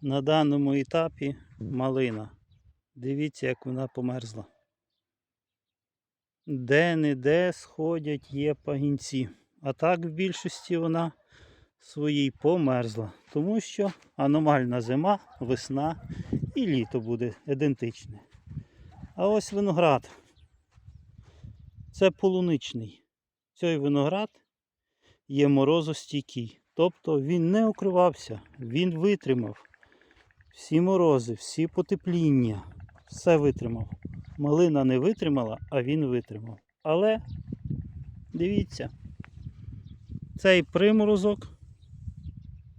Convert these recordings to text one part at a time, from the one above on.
На даному етапі малина. Дивіться, як вона померзла. Де-не-де сходять є пагінці. А так в більшості вона своїй померзла. Тому що аномальна зима, весна і літо буде ідентичне. А ось виноград. Це полуничний. Цей виноград є морозостійкий. Тобто він не укривався, він витримав всі морози, всі потепління, все витримав. Малина не витримала, а він витримав. Але дивіться, цей приморозок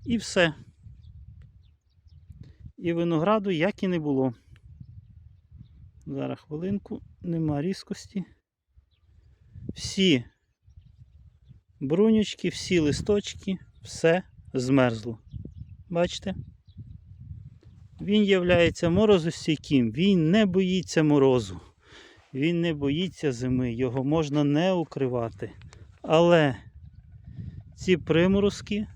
і все. І винограду як і не було. Зараз хвилинку, нема різкості. Всі брунючки, всі листочки, все змерзло. Бачите? Він являється морозостійким, він не боїться морозу, він не боїться зими, його можна не укривати. Але ці приморозки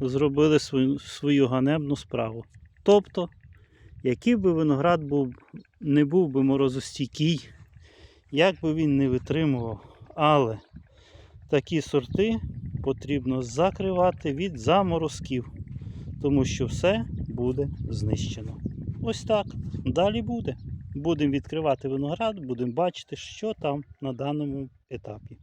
зробили свою, свою ганебну справу. Тобто, який би виноград був, не був би морозостійкий, як би він не витримував, але такі сорти потрібно закривати від заморозків, тому що все буде знищено. Ось так. Далі буде. Будемо відкривати виноград, будемо бачити, що там на даному етапі.